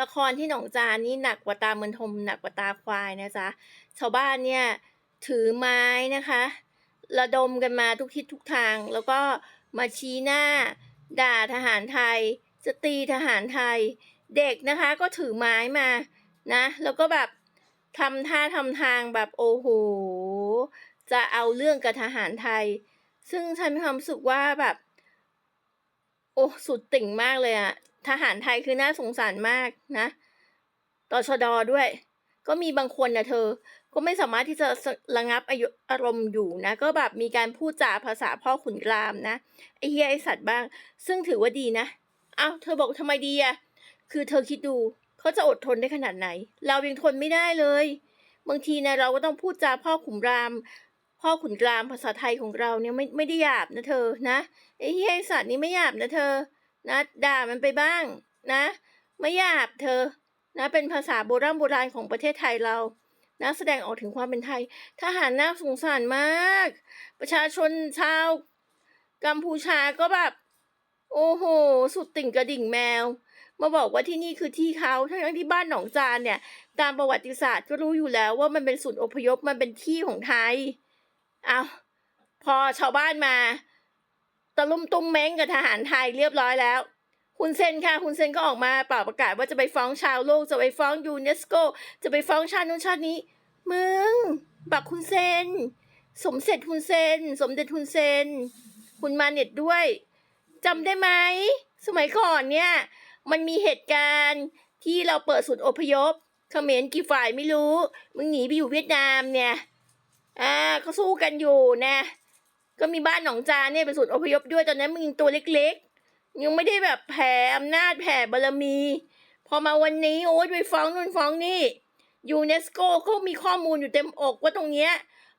ละครที่หนองจานนี่หนักกว่าตาเมือนทมหนักกว่าตาควายนะจ๊ะชาวบ้านเนี่ยถือไม้นะคะ ระดมกันมาทุกทิศทุกทาง แล้วก็มาชี้หน้า ด่าทหารไทย จะตีทหารไทย เด็กนะคะก็ถือไม้มานะ แล้วก็แบบทำท่าทำทางแบบโอ้โหจะเอาเรื่องกับทหารไทย ซึ่งฉันมีความรู้สึกว่าแบบ โอ้สุดติ่งมากเลยอะ ทหารไทยคือน่าสงสารมากนะตชดด้วย ก็มีบางคนนะเธอ ก็ไม่สามารถที่จะระงับอายุอารมณ์อยู่นะ ก็แบบมีการพูดจาภาษาพ่อขุนรามนะไอ้เฮียไอ้สัตว์บ้าง ซึ่งถือว่าดีนะเอ้าเธอบอกทำไมดีอะคือเธอคิดดูเขาจะอดทนได้ขนาดไหน เรายังทนไม่ได้เลย บางทีนะเราก็ต้องพูดจาพ่อขุนราม พ่อขุนรามภาษาไทยของเราเนี่ยไม่ไม่ได้หยาบนะเธอนะไอ้เฮียไอ้สัตว์นี่ไม่หยาบนะเธอ นะด่ามันไปบ้างนะ ไม่หยาบเธอ นะเป็นภาษาโบราณโบราณของประเทศไทยเรานะแสดงออกถึงความเป็นไทย ทหารน่าสงสารมาก ประชาชนชาวกัมพูชาก็แบบ โอ้โห สุดติ่งกระดิ่งแมว มาบอกว่าที่นี่คือที่เขาทั้งที่บ้านหนองจานเนี่ย ตามประวัติศาสตร์ก็รู้อยู่แล้วว่ามันเป็นศูนย์อพยพมันเป็นที่ของไทย เอาพอชาวบ้านมา ตะลุ่มตุ้มเม้งกับทหารไทยเรียบร้อยแล้วคุณเซนค่ะ คุณเซนก็ออกมาเป่าประกาศว่าจะไปฟ้องชาวโลก จะไปฟ้องยูเนสโก จะไปฟ้องชาตินู้นชาตินี้ มึง บักคุณเซน สมเสร็จคุณเซน สมเด็จคุณเซน คุณมาเน็ตด้วยจำได้ไหม สมัยก่อนเนี่ย มันมีเหตุการณ์ที่เราเปิดศูนย์อพยพเขมรกี่ฝ่ายไม่รู้ มึงหนีไปอยู่เวียดนามเนี่ย อ่าเขาสู้กันอยู่นะ ก็มีบ้านหนองจานเนี่ยเป็นศูนย์อพยพด้วยตอนนั้นมึงยังตัวเล็กๆ ยังไม่ได้แบบแผ่อำนาจแผ่บารมี พอมาวันนี้โอ๊ยไปฟ้องนู่นฟ้องนี่ยูเนสโกเขามีข้อมูลอยู่เต็มอกว่าตรงเนี้ย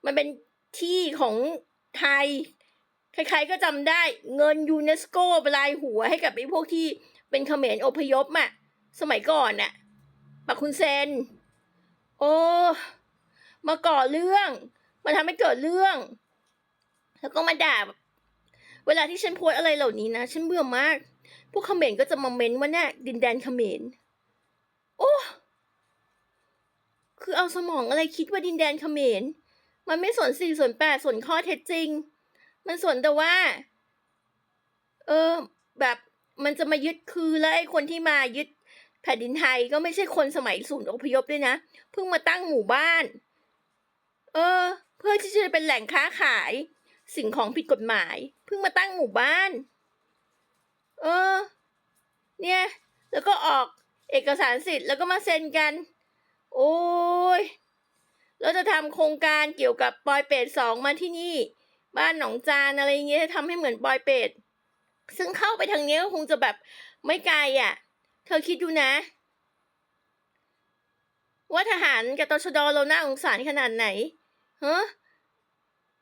มันเป็นที่ของไทย ใครๆก็จำได้เงินยูเนสโกรายหัวให้กับไอ้พวกที่เป็นเขมรอพยพอะสมัยก่อนน่ะปักคุณเซน โอ้ มาก่อเรื่อง มาทำให้เกิดเรื่อง แล้วก็มาด่าเวลาที่ฉันโพสอะไรเหล่านี้นะ ฉันเบื่อมาก พวกเขมรก็จะมาเม้นว่าเนี่ยดินแดนเขมร โอ้ คือเอาสมองอะไรคิดว่าดินแดนเขมร มันไม่สนสี่ส่วนแปดส่วนข้อเท็จจริง มันสนแต่ว่า เออ แบบมันจะมายึดคือแล้วไอ้คนที่มายึดแผ่นดินไทยก็ไม่ใช่คนสมัยศูนย์อพยพด้วยนะ เพิ่งมาตั้งหมู่บ้าน เออ เพื่อที่จะเป็นแหล่งค้าขาย สิ่งของผิดกฎหมาย เพิ่งมาตั้งหมู่บ้าน เออ เนี่ย แล้วก็ออกเอกสารสิทธิ์แล้วก็มาเซ็นกัน โอ้ยแล้วจะทำโครงการเกี่ยวกับปอยเป็ดสองมาที่นี่ บ้านหนองจานอะไรเงี้ยทำให้เหมือนปอยเป็ด ซึ่งเข้าไปทางนี้ก็คงจะแบบไม่ไกลอะ เธอคิดดูนะ ว่าทหารกับตชดเราหน้าสงสารขนาดไหนเฮะ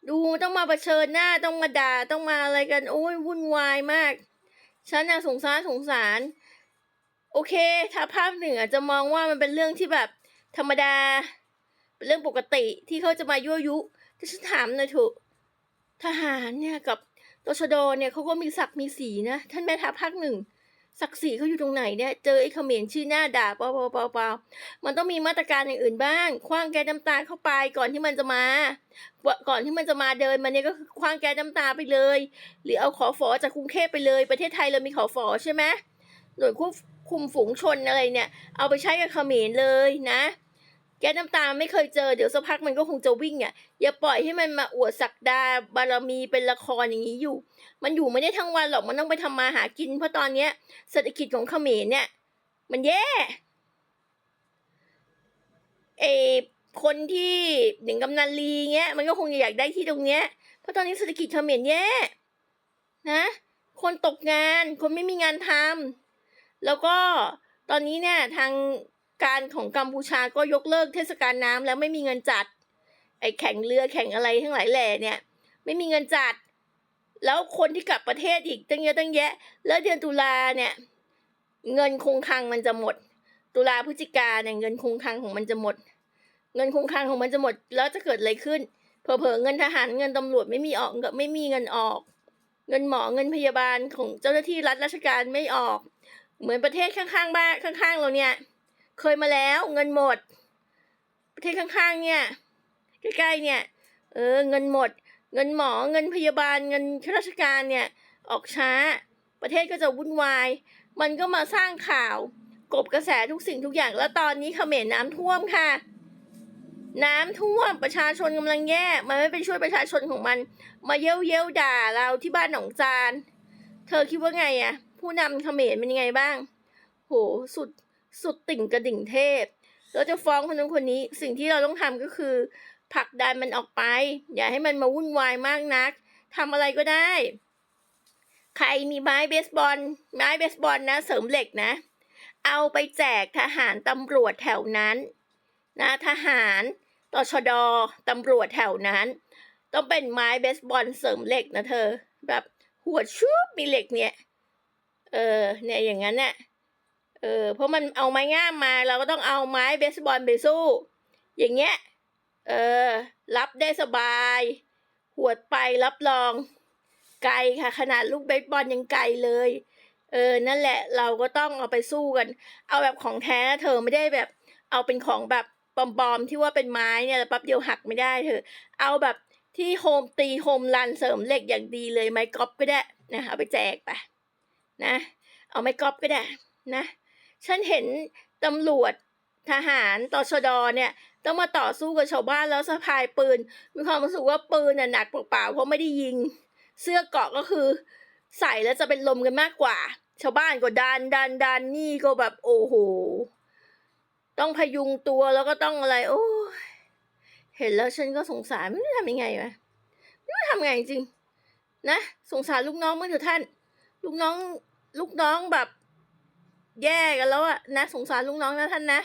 ดูต้องมาเผชิญหน้าต้องมาด่าต้องมาอะไรกัน โอ้ยวุ่นวายมาก ฉันน่ะสงสารสงสาร โอเค ถ้าภาพหนึ่งอาจจะมองว่ามันเป็นเรื่องที่แบบ ธรรมดา เป็นเรื่องปกติที่เขาจะมายั่วยุแต่ฉันถามหน่อยเถอะทหารเนี่ยกับตชดเนี่ยเขาก็มีศักดิ์มีสีนะ ท่านแม่ทัพภาคหนึ่ง ศักดิ์ศรีเขาอยู่ตรงไหนเนี่ยเจอไอ้เขมรชื่อหน้าด่าเปล่าเปล่าเปล่าเปล่ามันต้องมีมาตรการอย่างอื่นบ้างคว้างแก้น้ำตาเข้าไปก่อนที่มันจะมา ก่อนที่มันจะมาเดินมาเนี่ยก็คือคว้างแก้น้ำตาไปเลย หรือเอาขอฝอจากกรุงเทพไปเลย ประเทศไทยเรามีขอฝอใช่ไหมหน่วยควบคุมฝูงชนอะไรเนี่ย เอาไปใช้กับเขมรเลยนะ แก๊สน้ำตาไม่เคยเจอเดี๋ยวสักพักมันก็คงจะวิ่งอะอย่าปล่อยให้มันมาอวดศักดาบารมีเป็นละครอย่างนี้อยู่ มันอยู่ไม่ได้ทั้งวันหรอกมันต้องไปทำมาหากิน เพราะตอนเนี้ยเศรษฐกิจของเขมรเนี่ย มันแย่เอคนที่หนึ่งกำนันลีเงี้ย มันก็คงอยากได้ที่ตรงเนี้ยเพราะตอนนี้เศรษฐกิจเขมรแย่นะ คนตกงาน คนไม่มีงานทำแล้วก็ตอนนี้เนี่ยทาง การของกัมพูชาก็ยกเลิกเทศกาลน้ำแล้วไม่มีเงินจัด ไอแข่งเรือแข่งอะไรทั้งหลายแหล่เนี่ย ไม่มีเงินจัด แล้วคนที่กลับประเทศอีกตั้งเยอะตั้งแยะ แล้วเดือนตุลาเนี่ย เงินคงคลังมันจะหมด ตุลาพฤศจิกาเนี่ยเงินคงคลังของมันจะหมด เงินคงคลังของมันจะหมด แล้วจะเกิดอะไรขึ้น เผลอๆเงินทหารเงินตำรวจไม่มีออกไม่มีเงินออก เงินหมอเงินพยาบาลของเจ้าหน้าที่รัฐราชการไม่ออก เหมือนประเทศข้างๆบ้านข้างๆเราเนี่ย เคยมาแล้วเงินหมด ประเทศข้างๆ เนี่ยใกล้ๆเนี่ย เออ เงินหมด เงินหมอเงินพยาบาลเงินข้าราชการเนี่ย ออกช้า ประเทศก็จะวุ่นวาย มันก็มาสร้างข่าว กบกระแสทุกสิ่งทุกอย่างแล้วตอนนี้เขมรน้ำท่วมค่ะ น้ำท่วมประชาชนกำลังแย่มันไม่ไปช่วยประชาชนของมัน มาเย้ยวเย้ยวด่าเราที่บ้านหนองจาน เธอคิดว่าไงอะผู้นำเขมรเป็นยังไงบ้าง โหสุด สุดติ่งกระดิ่งเทพ เราจะฟ้องคนนู้นคนนี้ สิ่งที่เราต้องทำก็คือผลักดันมันออกไป อย่าให้มันมาวุ่นวายมากนักทำอะไรก็ได้ ใครมีไม้เบสบอล ไม้เบสบอลนะ เสริมเหล็กนะ เอาไปแจกทหารตำรวจแถวนั้น นะทหารตชดตำรวจแถวนั้น ต้องเป็นไม้เบสบอลเสริมเหล็กนะเธอ แบบหัวชุบมีเหล็กเนี่ย เออเนี่ยอย่างนั้นเนี่ย เออเพราะมันเอาไม้ง่ามมาเราก็ต้องเอาไม้เบสบอลไปสู้ อย่างเงี้ยเออรับได้สบาย หวดไปรับรอง ไกลค่ะ ขนาดลูกเบสบอลยังไกลเลย เออนั่นแหละเราก็ต้องเอาไปสู้กัน เอาแบบของแท้นะเธอไม่ได้แบบ เอาเป็นของแบบปลอมๆที่ว่าเป็นไม้เนี่ยแล้วแป๊บเดียวหักไม่ได้เธอ เอาแบบที่โฮมตีโฮมรันเสริมเหล็กอย่างดีเลยไม้กอล์ฟก็ได้นะเอาไปแจกไปนะ เอาไม้กอล์ฟก็ได้นะ ฉันเห็นตำรวจทหารตชดเนี่ยต้องมาต่อสู้กับชาวบ้านแล้วสะพายปืน มีความรู้สึกว่าปืนน่ะหนักเปล่าๆเพราะไม่ได้ยิง เสื้อเกาะก็คือ ใส่แล้วจะเป็นลมกันมากกว่า ชาวบ้านก็ดันดันดันนี่ก็แบบโอ้โห ต้องพยุงตัวแล้วก็ต้องอะไร โอ้เห็นแล้วฉันก็สงสารไม่รู้ทำยังไงวะไม่รู้ทำไงจริงนะสงสารลูกน้องมั้งเถอะท่าน ลูกน้อง ลูกน้องแบบ แย่กันแล้วอะนะสงสารลูกน้องนะท่านนะ